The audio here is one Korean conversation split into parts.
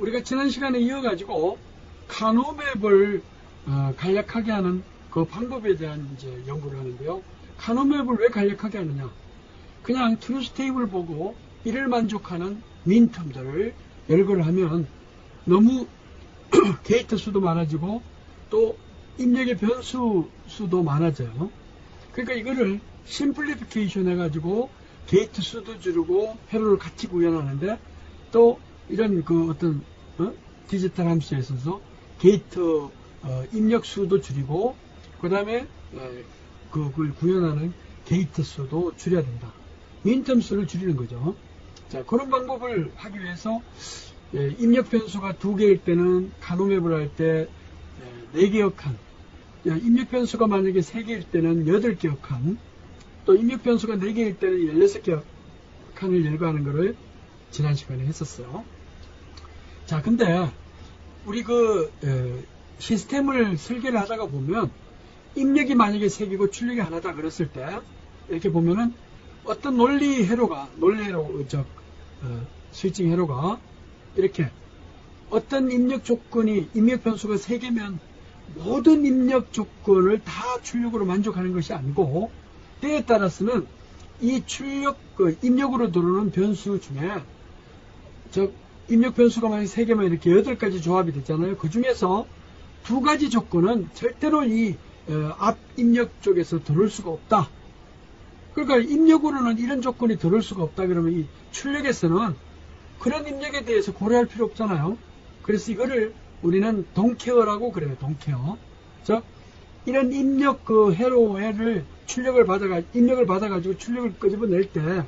우리가 지난 시간에 이어가지고 카노맵을 어, 간략하게 하는 그 방법에 대한 이제 연구를 하는데요. 카노맵을 왜 간략하게 하느냐? 그냥 트루스 테이블 보고 이를 만족하는 민텀들을 열거를 하면 너무 게이트 수도 많아지고 또 입력의 변수 수도 많아져요. 그러니까 이거를 심플리피케이션 해가지고 게이트 수도 줄이고 회로를 같이 구현하는데 또 이런 그 어떤 어? 디지털 함수에 있어서 게이트 어, 입력 수도 줄이고 그 다음에 그걸 구현하는 게이트 수도 줄여야 된다. 민텀 수를 줄이는 거죠. 자 그런 방법을 하기 위해서 예, 입력 변수가 두 개일 때는 카노맵을 할 때 네 개의 칸 야, 입력 변수가 만약에 세 개일 때는 여덟 개의 칸, 또 입력 변수가 네 개일 때는 열여섯 개의 칸을 열거하는 것을 지난 시간에 했었어요. 자, 근데 우리 그 에, 시스템을 설계를 하다가 보면 입력이 만약에 세 개고 출력이 하나다 그랬을 때 이렇게 보면은 어떤 논리 회로가 논리 회로 저 어, 스위칭 회로가 이렇게 어떤 입력 조건이 입력 변수가 세 개면 모든 입력 조건을 다 출력으로 만족하는 것이 아니고 때에 따라서는 이 출력 그 입력으로 들어오는 변수 중에 저 입력 변수가 만약 세 개면 이렇게 여덟 가지 조합이 됐잖아요. 그 중에서 두 가지 조건은 절대로 이 어, 앞 입력 쪽에서 들어올 수가 없다. 그러니까 입력으로는 이런 조건이 들어올 수가 없다. 그러면 이 출력에서는 그런 입력에 대해서 고려할 필요 없잖아요. 그래서 이거를 우리는 동케어라고 그래요. 동케어. 즉 이런 입력 그 회로회를 출력을 받아가 입력을 받아가지고 출력을 끄집어낼 때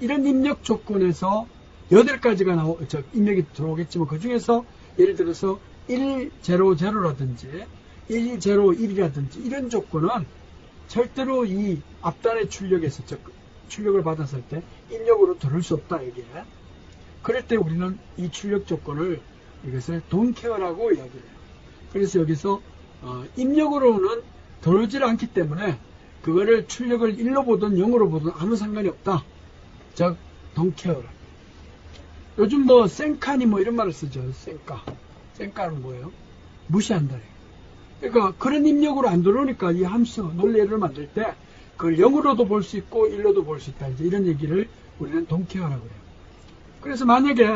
이런 입력 조건에서 여덟 가지가 나오 저 입력이 들어오겠지만 그 중에서 예를 들어서 100라든지 101이라든지 이런 조건은 절대로 이 앞단의 출력에서 즉 출력을 받았을 때 입력으로 들을 수 없다 이게. 그럴 때 우리는 이 출력 조건을 이것을 돈케어라고 이야기를 해요. 그래서 여기서 어, 입력으로는 들어오질 않기 때문에 그거를 출력을 1로 보든 0으로 보든 아무 상관이 없다. 즉 돈케어라. 요즘 뭐 쌩카니 뭐 이런 말을 쓰죠. 쌩까. 쌩까는 뭐예요? 무시한다. 그러니까 그런 입력으로 안 들어오니까 이 함수 논리를 만들 때 그걸 0으로도 볼 수 있고 1로도 볼 수 있다. 이제 이런 얘기를 우리는 돈케어라고 해요. 그래서 만약에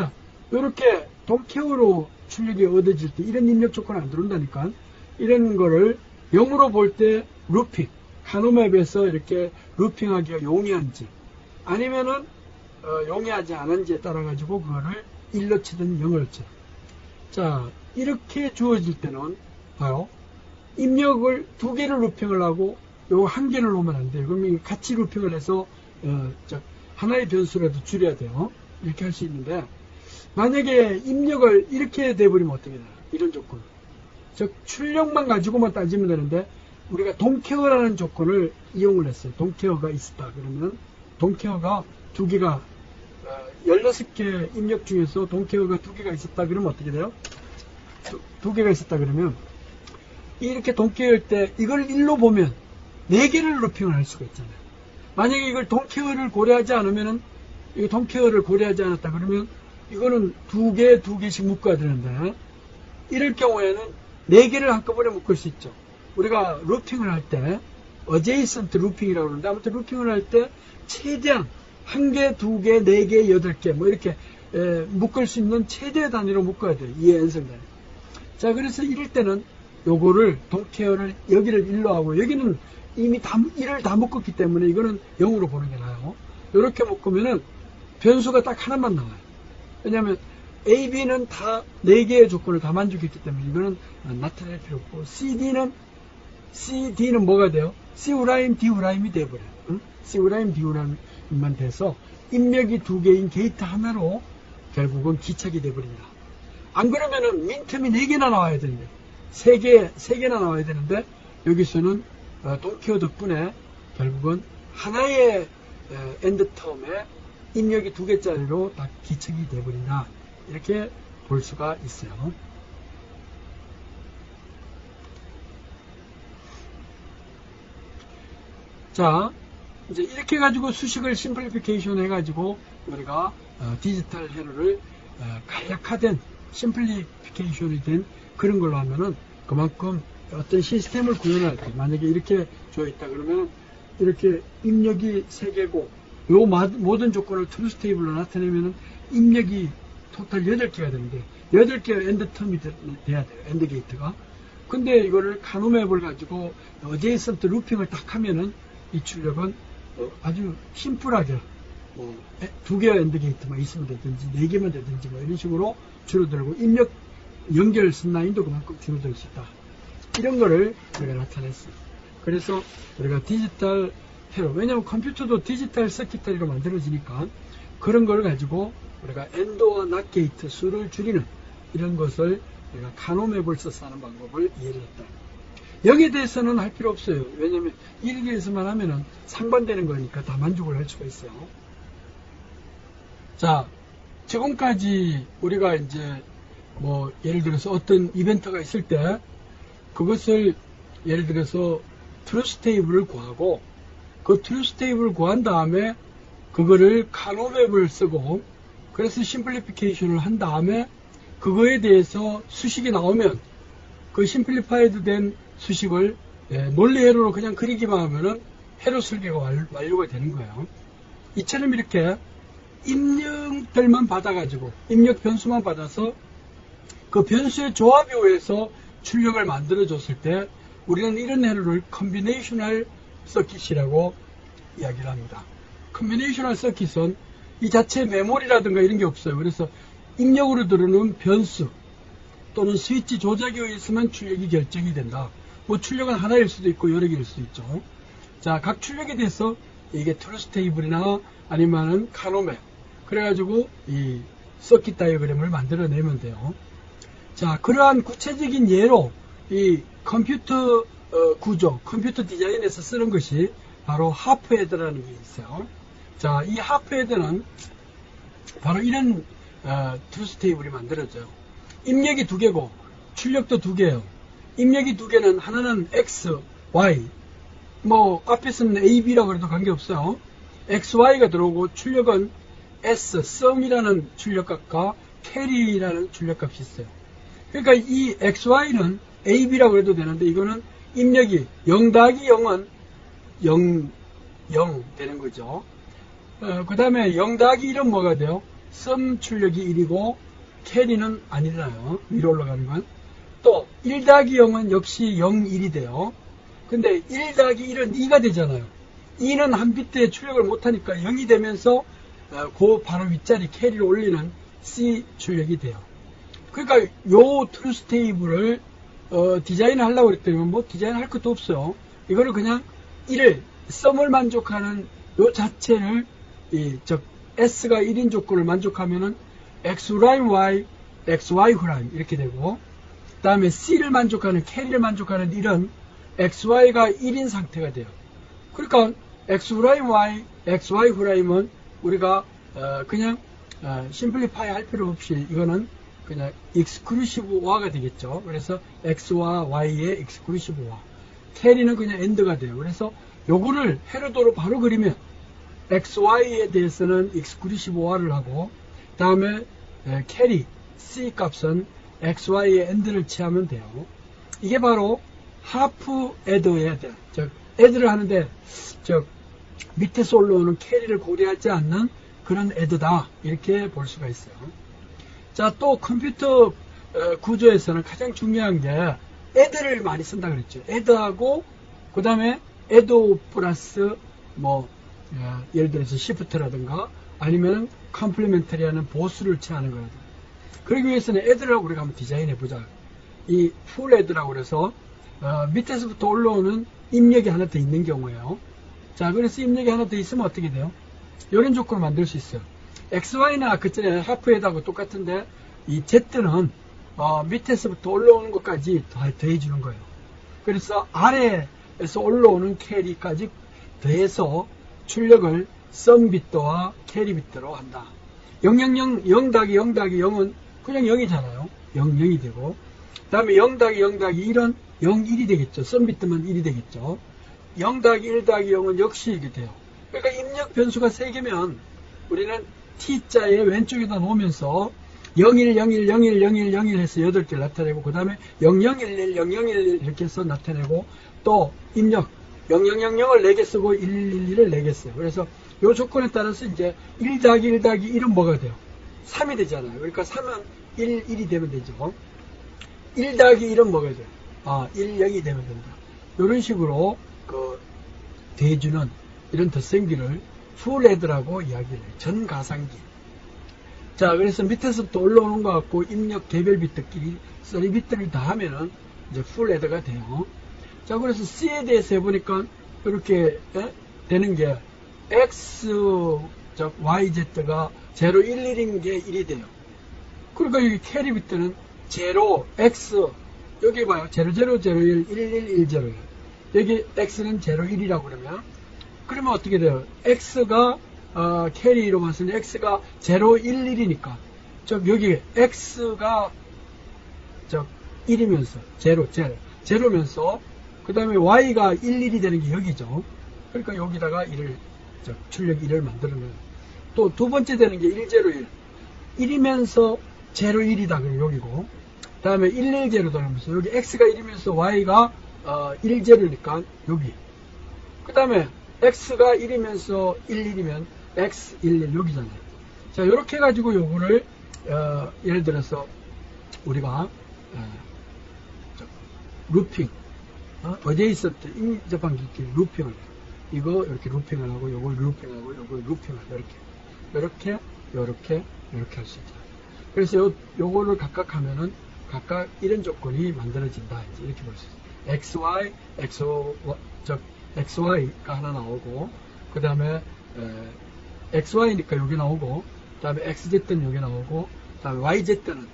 이렇게 동케어로 출력이 얻어질 때 이런 입력 조건 안 들어온다니까 이런 거를 0으로 볼 때 루핑 카노맵에서 이렇게 루핑하기가 용이한지 아니면은 어, 용이하지 않은지에 따라 가지고 그거를 1로 치든 0을 치든. 자 이렇게 주어질 때는 봐요. 입력을 두 개를 루핑을 하고 요거 한 개를 놓으면 안 돼요. 그러면 같이 루핑을 해서 어, 저 하나의 변수라도 줄여야 돼요. 이렇게 할 수 있는데 만약에 입력을 이렇게 돼버리면 어떻게 되나 이런 조건. 즉 출력만 가지고만 따지면 되는데 우리가 동케어라는 조건을 이용을 했어요. 동케어가 있었다. 그러면 동케어가 두 개가 16개 입력 중에서 동케어가 두 개가 있었다 그러면 어떻게 돼요? 두, 두 개가 있었다 그러면 이렇게 동케어일 때 이걸 1로 보면 4개를 루핑을 할 수가 있잖아요 만약에 이걸 동케어를 고려하지 않으면은 이 동케어를 고려하지 않았다 그러면 이거는 두 개, 두 개씩 묶어야 되는데 이럴 경우에는 네 개를 한꺼번에 묶을 수 있죠. 우리가 루핑을 할 때 어제이선트 루핑이라고 그러는데 아무튼 루핑을 할 때 최대한 한 개, 두 개, 네 개, 여덟 개 뭐 이렇게 에, 묶을 수 있는 최대 단위로 묶어야 돼요. 이해 연성 단위. 자 그래서 이럴 때는 요거를 동케어를 여기를 1로 하고 여기는 이미 다 1을 다 묶었기 때문에 이거는 0으로 보는 게 나아요. 이렇게 묶으면은 변수가 딱 하나만 나와요. 왜냐하면 A, B는 다 4개의 조건을 다 만족했기 때문에 이거는 나타낼 필요 없고 CD는 C, D는 뭐가 돼요? C 우라임, D 우라임이 돼버려요. 응? C 우라임, D 우라임 만 돼서 입력이 두 개인 게이트 하나로 결국은 기착이 돼버립니다. 안 그러면은 민텀이 4개나 나와야 되는데 3개, 3개나 나와야 되는데 여기서는 어, 동키어 덕분에 결국은 하나의 엔드텀에 입력이 두 개짜리로 다 기착이 돼버린다. 이렇게 볼 수가 있어요. 자, 이제 이렇게 가지고 수식을 심플리피케이션 해가지고 우리가 어, 디지털 회로를 어, 간략화된 심플리피케이션이 된 그런 걸로 하면은 그만큼 어떤 시스템을 구현할 때 만약에 이렇게 되어 있다 그러면 이렇게 입력이 3개고 요 마- 모든 조건을 트루스 테이블로 나타내면은 입력이 토탈 8개가 되는데 8개가 엔드 텀이 돼- 돼야 돼요. 엔드 게이트가. 근데 이거를 카노맵을 가지고 어제이선트 루핑을 딱 하면은 이 출력은 어, 아주 심플하게 뭐, 에- 두 개의 엔드 게이트만 있으면 되든지 네 개만 되든지 뭐 이런 식으로 줄어들고 입력 연결 순라인도 그만큼 줄어들 수 있다. 이런 거를 우리가 나타냈어요. 그래서 우리가 디지털 회로 왜냐하면 컴퓨터도 디지털 서킷터리로 만들어지니까 그런 걸 가지고 우리가 엔도와 낫 게이트 수를 줄이는 이런 것을 우리가 카노맵을 써서 하는 방법을 이해를 했다. 여기에 대해서는 할 필요 없어요. 왜냐하면 일기에서만 하면은 상반되는 거니까 다 만족을 할 수가 있어요. 자, 지금까지 우리가 이제 뭐 예를 들어서 어떤 이벤트가 있을 때 그것을 예를 들어서 트루스 테이블을 구하고 그 트루스 테이블을 구한 다음에 그거를 카노맵을 쓰고 그래서 심플리피케이션을 한 다음에 그거에 대해서 수식이 나오면 그 심플리파이드 된 수식을 예, 논리 회로로 그냥 그리기만 하면은 회로 설계가 완- 완료가 되는 거예요. 이처럼 이렇게 입력들만 받아가지고 입력 변수만 받아서 그 변수의 조합에 의해서 출력을 만들어 줬을 때 우리는 이런 회로를 컨비네이셔널 서킷이라고 이야기를 합니다. 컨비네이셔널 서킷은 이 자체 메모리라든가 이런 게 없어요. 그래서 입력으로 들어오는 변수 또는 스위치 조작에 의해서만 출력이 결정이 된다. 뭐 출력은 하나일 수도 있고 여러 개일 수도 있죠. 자, 각 출력에 대해서 이게 트루스 테이블이나 아니면은 카노메 그래가지고 이 서킷 다이어그램을 만들어내면 돼요. 자, 그러한 구체적인 예로 이 컴퓨터 어, 구조, 컴퓨터 디자인에서 쓰는 것이 바로 하프헤드라는 게 있어요. 자, 이 하프헤드는 바로 이런 어, 트루스 테이블이 만들어져요. 입력이 두 개고 출력도 두 개예요. 입력이 두 개는 하나는 X, Y, 뭐 앞에서는 A, B라고 해도 관계없어요. X, Y가 들어오고 출력은 S, sum이라는 출력값과 carry라는 출력값이 있어요. 그러니까 이 X, Y는 A, B라고 해도 되는데 이거는 입력이 0 더하기 0은 0, 0 되는 거죠. 그 다음에 0 더하기 1은 뭐가 돼요? sum 출력이 1이고 캐리는 아니잖아요. 위로 올라가는 건. 또, 1 더하기 0은 역시 0, 1이 돼요. 근데 1 더하기 1은 2가 되잖아요. 2는 한 비트에 출력을 못하니까 0이 되면서 어, 그 바로 윗자리 캐리를 올리는 C 출력이 돼요. 그러니까 요 트루스 테이블을 어, 디자인 하려고 그랬더니 뭐 디자인 할 것도 없어요. 이거를 그냥 1을 썸을 만족하는 요 자체를 이, 즉 S가 1인 조건을 만족하면은 X Y, X Y 이렇게 되고 그 다음에 C를 만족하는 캐리를 만족하는 1은 X Y가 1인 상태가 돼요. 그러니까 X 프라임 Y, X Y 프라임은 우리가 어, 그냥 어, 심플리파이 할 필요 없이 이거는 그냥 익스크루시브화가 되겠죠. 그래서 X와 Y의 익스크루시브화. 캐리는 그냥 엔드가 돼요. 그래서 요거를 헤르도로 바로 그리면 XY에 대해서는 익스크루시브화를 하고 다음에 에, 캐리 C 값은 XY의 엔드를 취하면 돼요. 이게 바로 하프 애더의 애드. 즉 애드를 하는데 즉 밑에서 올라오는 캐리를 고려하지 않는 그런 애드다 이렇게 볼 수가 있어요. 자 또 컴퓨터 어, 구조에서는 가장 중요한 게 애드를 많이 쓴다 그랬죠. 애드하고 그 다음에 애도 플러스 뭐 어, 예를 들어서 시프트라든가 아니면 컴플리멘터리하는 보수를 취하는 거라든가 그러기 위해서는 애들하고 우리가 한번 디자인해 보자. 이 풀 애드라고 그래서 어, 밑에서부터 올라오는 입력이 하나 더 있는 경우에요. 자, 그래서 입력이 하나 더 있으면 어떻게 돼요? 이런 조건을 만들 수 있어요. XY는 아까 전에 하프헤드하고 똑같은데 이 Z는 어, 밑에서부터 올라오는 것까지 더, 더해주는 거예요. 그래서 아래에서 올라오는 캐리까지 더해서 출력을 썸 비트와 캐리 비트로 한다. 000, 0 더하기 0 더하기 0은 그냥 0이잖아요. 0, 0이 되고. 그 다음에 0 더하기 0 더하기 1은 0, 1이 되겠죠. 썸 비트만 1이 되겠죠. 0 더하기 1 더하기 0은 역시 이게 돼요. 그러니까 입력 변수가 3개면 우리는 T자의 왼쪽에다 놓으면서 01, 01, 01, 01, 01 해서 8개 나타내고, 그 다음에 0011, 0011 이렇게 해서 나타내고, 또 입력 0000을 4개 쓰고 1111을 4개 써요. 그래서 이 조건에 따라서 이제 1 더하기 1 더하기 1은 뭐가 돼요? 3이 되잖아요. 그러니까 3은 1, 1이 되면 되죠. 1 더하기 1은 뭐가 돼요? 아, 1, 0이 되면 된다. 이런 식으로 그 대주는 이런 덧생기를 풀헤드라고 이야기를 해요. 전가상기. 자, 그래서 밑에서부터 올라오는 것 같고 입력 개별 비트끼리 3비트를 다 하면은 이제 풀헤드가 돼요. 자, 그래서 C에 대해서 해보니까 이렇게 예? 되는 게 X, 즉 Y, Z가 0, 1, 1인 게 1이 돼요. 그러니까 여기 캐리 비트는 0, X, 여기 봐요. 0, 0, 0, 1, 1, 1, 1, 0. 여기 X는 0, 1이라고 그러면 그러면 어떻게 돼요? X가 어, 캐리로 봤을 때 X가 0, 1, 1이니까 즉 여기 X가 즉 1이면서 0, 0, 0면서 그 다음에 Y가 1, 1이 되는 게 여기죠. 그러니까 여기다가 1을 즉 출력 1을 만드는 거예요. 또두 번째 되는 게 1, 0, 1. 1이면서 0, 1이다. 그럼 여기고. 그 다음에 1, 1, 0 되면서 여기 X가 1이면서 Y가 어, 1, 0이니까 여기. 그 다음에 X가 1이면서 1, 1이면 X, 1, 1 여기잖아요. 자, 이렇게 해가지고 요거를 어, 예를 들어서 우리가 어, 저, 루핑 어? 어디에 있었대 인접한기끼리 루핑을 해요. 이거 이렇게 루핑을 하고 요걸 루핑하고 요걸 루핑을 이렇게 이렇게 요렇게 이렇게 할 수 있죠. 그래서 요, 요거를 각각 하면은 각각 이런 조건이 만들어진다 이제 이렇게 볼 수 있어요. XY, XO, 즉 XY가 하나 나오고 그 다음에 XY니까 여기 나오고 그 다음에 XZ는 여기 나오고 그 다음에 YZ는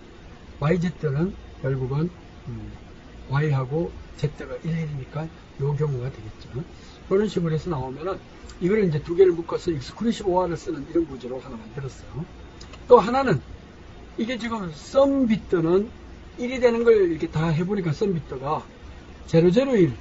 YZ는 결국은 음, Y하고 Z가 1, 1이니까 요 경우가 되겠죠. 그런 식으로 해서 나오면은 이거를 이제 두 개를 묶어서 익스크루시브 OR을 쓰는 이런 구조로 하나 만들었어요. 또 하나는 이게 지금 썸 비트는 1이 되는 걸 이렇게 다 해보니까 썸 비트가 001,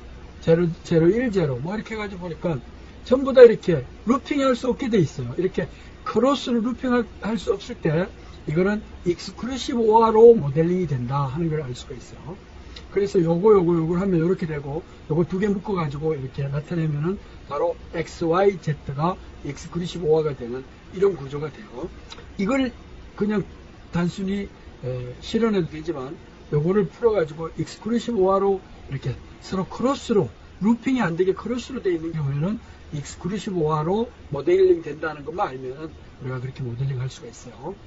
0, 010, 뭐 이렇게 해가지고 보니까 전부 다 이렇게 루핑 할 수 없게 돼 있어요. 이렇게 크로스를 루핑 할 수 없을 때 이거는 익스크루시브 OR로 모델링이 된다 하는 걸 알 수가 있어요. 그래서 요거 요거 요걸 하면 이렇게 되고 요거 두 개 묶어 가지고 이렇게 나타내면은 바로 XY, Z가 익스크루시브 OR가 되는 이런 구조가 돼요. 이걸 그냥 단순히 에, 실현해도 되지만 요거를 풀어 가지고 익스크루시브 OR로 이렇게 서로 크로스로 루핑이 안 되게 크로스로 되어 있는 경우에는 익스크루시브 OR로 모델링 된다는 것만 알면은 우리가 그렇게 모델링 할 수가 있어요.